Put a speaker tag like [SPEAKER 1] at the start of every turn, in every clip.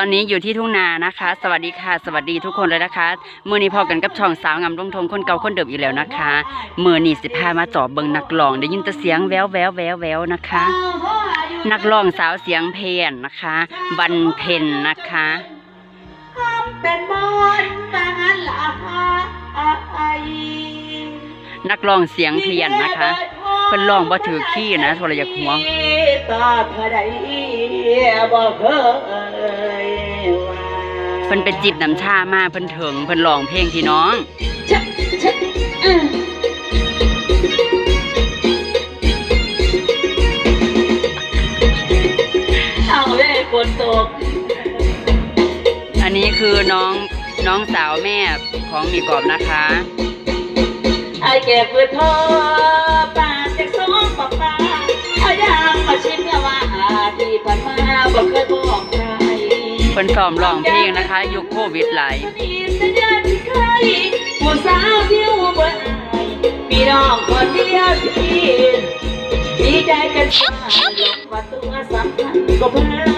[SPEAKER 1] ตอนนี้อยู่ที่ทุ่งนานะคะ สวัสดีค่ะ สวัสดีทุกคนเลยนะคะ มือนี้พอกันกับช่องสาวงามลงทงคนเก่าคนเดิมอีกแล้วนะคะ มือนี้สิพามาจอบเบิงนักร้องได้ยินแต่เสียงแววแววแววแววนะคะ นักร้องสาวเสียงเพลนนะคะวันเพ็ญนะคะ
[SPEAKER 2] เป็นบอนตาหันละไอ
[SPEAKER 1] นักร้องเสียงเพลนนะคะเพิ่นร้องบ่ถือขี้นะโทรยากหัว
[SPEAKER 2] ตาเธอได้บ่เคยว่า
[SPEAKER 1] เพิ่นเป็นจิบน้ำชามาเพิ่นเถิงเพิ่นร้องเพลงพี่น้อง
[SPEAKER 2] ชะชะอื้อเอาเลยฝนตก
[SPEAKER 1] อันนี้คือน้องน้องสาวแม่ของมีกรอบนะคะ
[SPEAKER 2] ไอ้แก่เพื่อทอปาจากสองปากปาเอายางมาชิมเนี่ยว่าที่ผ่านมาบ่เคยบอกใคร
[SPEAKER 1] เพิ่นซ้อมร้องเพลงนะคะ ยุคโควิดหลาย
[SPEAKER 2] ผู้สาวที่อุบลพี่น้องคนเดียวที่ดีใจกันมาลงว่าตัวสำคัญก็เพื่อ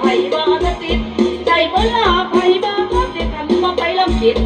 [SPEAKER 2] ไปบ่ทัติดใจเมื่อลาไปบ่ทัติดกันบ่ไปลำจิต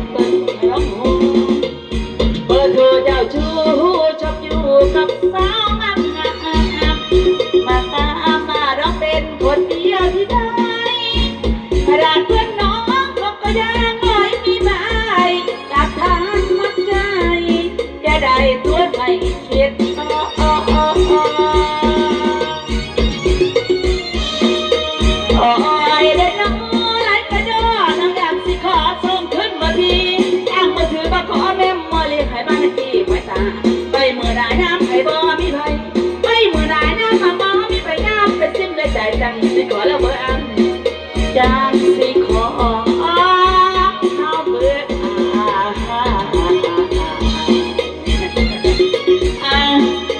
[SPEAKER 2] สิขอแล้วเบอร์อันจากสิขอเอาเบอร์อาอ่า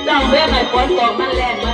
[SPEAKER 2] ลองเรียกให้ฝนตกมันแรงมันแห้งเนา